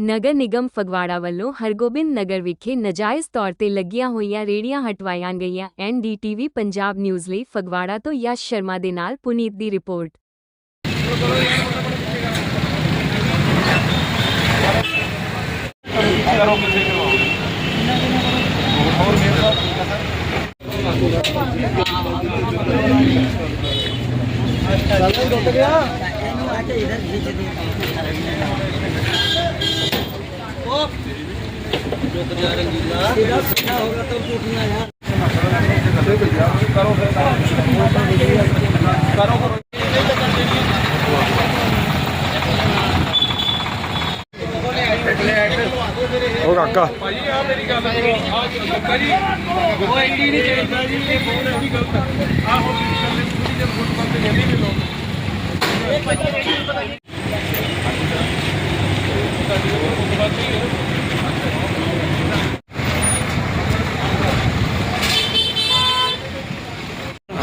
ਨਗਰ ਨਿਗਮ ਫਗਵਾੜਾ ਵੱਲੋਂ ਹਰਗੋਬਿੰਦ ਨਗਰ ਵਿਖੇ ਨਜਾਇਜ਼ ਤੌਰ ਤੇ ਲੱਗੀਆਂ ਹੋਈਆਂ ਰੇਹੜੀਆਂ ਹਟਵਾਈਆਂ ਗਈਆਂ। ਐਨਡੀਟੀਵੀ ਪੰਜਾਬ ਨਿਊਜ਼ ਲਈ ਫਗਵਾੜਾ ਤੋਂ ਯਸ਼ ਸ਼ਰਮਾ ਦੇ ਨਾਲ ਪੁਨੀਤ ਦੀ ਰਿਪੋਰਟ। ਉਹ ਕਾਕਾ। ਭਾਜੀ ਆ ਮੇਰੀ ਗੱਲ ਕਰੋ ਆ ਲੱਗਾ ਜੀ ਉਹ ਐਡੀ ਨਹੀਂ ਚਾਹੀਦਾ ਜੀ ਇਹ ਬਹੁਤ ਉਹੀ ਗਲਤ ਆ ਹੁਣ ਤੁਸੀਂ ਕਰਦੇ ਥੋੜੀ ਜਿਹੀ ਫੁੱਟਬਾਲ ਤੇ ਜਾਂਦੀ ਵੀ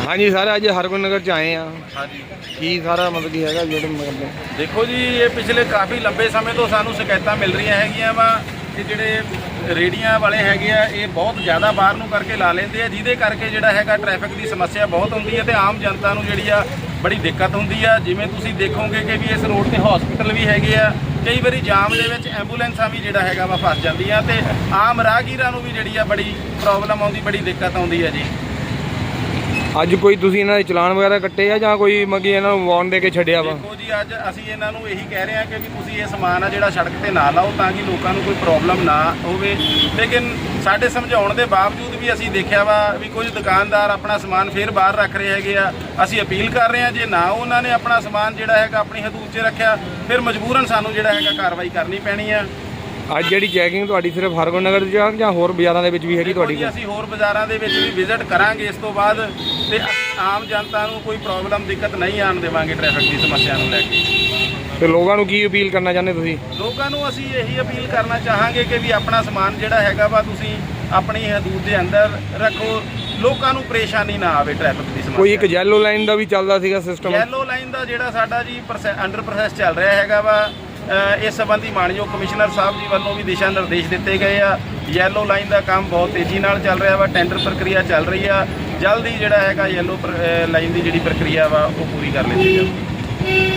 ਹਾਂਜੀ ਸਰ ਅੱਜ ਹਰਗੋਬਿੰਦ ਨਗਰ ਚ ਆਏ ਆ। ਹਾਂਜੀ। ਕੀ ਸਾਰਾ ਮਤਲਬ ਕੀ ਹੈਗਾ ਜਿਹੜੇ ਮਤਲਬ ਦੇਖੋ ਜੀ ਇਹ ਪਿਛਲੇ ਕਾਫੀ ਲੰਬੇ ਸਮੇਂ ਤੋਂ ਸਾਨੂੰ ਸ਼ਿਕਾਇਤਾਂ ਮਿਲ ਰਹੀਆਂ ਹੈਗੀਆਂ ਵਾ ਕਿ ਜਿਹੜੇ ਰੇੜੀਆਂ ਵਾਲੇ ਹੈਗੇ ਆ ਇਹ ਬਹੁਤ ਜ਼ਿਆਦਾ ਬਾਹਰ ਨੂੰ ਕਰਕੇ ਲਾ ਲੈਂਦੇ ਆ ਜਿਹਦੇ ਕਰਕੇ ਜਿਹੜਾ ਹੈਗਾ ਟ੍ਰੈਫਿਕ ਦੀ ਸਮੱਸਿਆ ਬਹੁਤ ਹੁੰਦੀ ਹੈ ਤੇ ਆਮ ਜਨਤਾ ਨੂੰ ਜਿਹੜੀ ਆ ਬੜੀ ਦਿੱਕਤ ਹੁੰਦੀ ਆ। ਜਿਵੇਂ ਤੁਸੀਂ ਦੇਖੋਗੇ ਕਿ ਵੀ ਇਸ ਰੋਡ ਤੇ ਹਸਪੀਟਲ ਵੀ ਹੈਗੇ ਆ ਕਈ ਵਾਰੀ ਜਾਮ ਦੇ ਵਿੱਚ ਐਂਬੂਲੈਂਸਾਂ ਵੀ ਜਿਹੜਾ ਹੈਗਾ ਵਾ ਫਸ ਜਾਂਦੀਆਂ ਤੇ ਆਮ ਰਾਹਗੀਰਾਂ ਨੂੰ ਵੀ ਜਿਹੜੀ ਆ ਬੜੀ ਪ੍ਰੋਬਲਮ ਆਉਂਦੀ ਬੜੀ ਦਿੱਕਤ ਆਉਂਦੀ ਹੈ ਜੀ। ਅੱਜ ਕੋਈ ਤੁਸੀਂ ਇਹਨਾਂ ਦੇ ਚਲਾਨ ਵਗੈਰਾ ਕੱਟੇ ਆ ਜਾਂ ਕੋਈ ਮਗੀ ਇਹਨਾਂ ਨੂੰ ਵਾਰਨ ਦੇ ਕੇ ਛੱਡਿਆ ਵਾ? ਦੇਖੋ ਜੀ, ਅੱਜ ਅਸੀਂ ਇਹਨਾਂ ਨੂੰ ਇਹੀ ਕਹਿ ਰਹੇ ਹਾਂ ਕਿ ਵੀ ਤੁਸੀਂ ਇਹ ਸਮਾਨ ਆ ਜਿਹੜਾ ਸੜਕ ਤੇ ਨਾ ਲਾਓ ਤਾਂ ਕਿ ਲੋਕਾਂ ਨੂੰ ਕੋਈ ਪ੍ਰੋਬਲਮ ਨਾ ਹੋਵੇ। ਲੇਕਿਨ ਸਾਡੇ ਸਮਝਾਉਣ ਦੇ ਬਾਵਜੂਦ ਵੀ ਅਸੀਂ ਦੇਖਿਆ ਵਾ ਵੀ ਕੁਝ ਦੁਕਾਨਦਾਰ ਆਪਣਾ ਸਮਾਨ ਫੇਰ ਬਾਹਰ ਰੱਖ ਰਹੇ ਹੈਗੇ ਆ। ਅਸੀਂ ਅਪੀਲ ਕਰ ਰਹੇ ਹਾਂ, ਜੇ ਨਾ ਉਹਨਾਂ ਨੇ ਆਪਣਾ ਸਮਾਨ ਜਿਹੜਾ ਹੈਗਾ ਆਪਣੀ ਹਦੂਦ 'ਚ ਰੱਖਿਆ, ਫਿਰ ਮਜਬੂਰਨ ਸਾਨੂੰ ਜਿਹੜਾ ਹੈਗਾ ਕਾਰਵਾਈ ਕਰਨੀ ਪੈਣੀ ਆ। ਅੱਜ ਜਿਹੜੀ ਚੈਕਿੰਗ ਤੁਹਾਡੀ ਸਿਰਫ ਹਰਗੋਬਿੰਦ ਨਗਰ ਚ ਆ ਜਾਂ ਹੋਰ ਬਾਜ਼ਾਰਾਂ ਦੇ ਵਿੱਚ ਵੀ ਹੈਗੀ ਦੇਖੋ ਤੁਹਾਡੀ ਜੀ ਅਸੀਂ ਹੋਰ ਬਾਜ਼ਾਰਾਂ ਦੇ ਵਿੱਚ ਵੀ ਵਿਜ਼ਿਟ ਕਰਾਂਗੇ ਇਸ ਤੋਂ ਬਾਅਦ ਤੇ ਅਸੀਂ ਆਮ ਜਨਤਾ ਨੂੰ ਕੋਈ ਪ੍ਰੋਬਲਮ ਦਿੱਕਤ ਨਹੀਂ ਆਣ ਦੇਵਾਂਗੇ ਟ੍ਰੈਫਿਕ ਦੀ ਸਮੱਸਿਆ ਨੂੰ ਲੈ ਕੇ। ਤੇ ਲੋਕਾਂ ਨੂੰ ਕੀ ਅਪੀਲ ਕਰਨਾ ਚਾਹੁੰਦੇ ਤੁਸੀਂ? ਲੋਕਾਂ ਨੂੰ ਅਸੀਂ ਇਹੀ ਅਪੀਲ ਕਰਨਾ ਚਾਹਾਂਗੇ ਕਿ ਵੀ ਆਪਣਾ ਸਮਾਨ ਜਿਹੜਾ ਹੈਗਾ ਵਾ ਤੁਸੀਂ ਆਪਣੀ ਹਦੂਦ ਦੇ ਅੰਦਰ ਰੱਖੋ। ਲੋਕਾਂ ਨੂੰ ਪਰੇਸ਼ਾਨੀ ਨਾ ਆਵੇ ਟ੍ਰੈਫਿਕ ਦੀ ਕੋਈ ਇੱਕ ਸਮੱਸਿਆ ਯੈਲੋ ਲਾਈਨ ਦਾ ਵੀ ਚੱਲਦਾ ਸੀਗਾ ਸਿਸਟਮ ਯੈਲੋ ਲਾਈਨ ਦਾ ਜਿਹੜਾ ਸਾਡਾ ਜੀ ਅੰਡਰ ਪ੍ਰੋਸੈਸ ਚੱਲ ਰਿਹਾ ਹੈਗਾ ਵਾ ਇਸ ਸੰਬੰਧੀ ਮਾਨਯੋਗ ਕਮਿਸ਼ਨਰ ਸਾਹਿਬ ਜੀ ਵੱਲੋਂ ਵੀ ਦਿਸ਼ਾ ਨਿਰਦੇਸ਼ ਦਿੱਤੇ ਗਏ ਆ। ਯੈਲੋ ਲਾਈਨ ਦਾ ਕੰਮ ਬਹੁਤ ਤੇਜ਼ੀ ਨਾਲ ਚੱਲ ਰਿਹਾ ਵਾ ਟੈਂਡਰ ਪ੍ਰਕਿਰਿਆ ਚੱਲ ਰਹੀ ਆ। ਜਲਦੀ ਜਿਹੜਾ ਹੈਗਾ ਯੈਲੋ ਲਾਈਨ ਦੀ ਜਿਹੜੀ ਪ੍ਰਕਿਰਿਆ ਵਾ, ਉਹ ਪੂਰੀ ਕਰ ਲਈ ਜਾਊਗੀ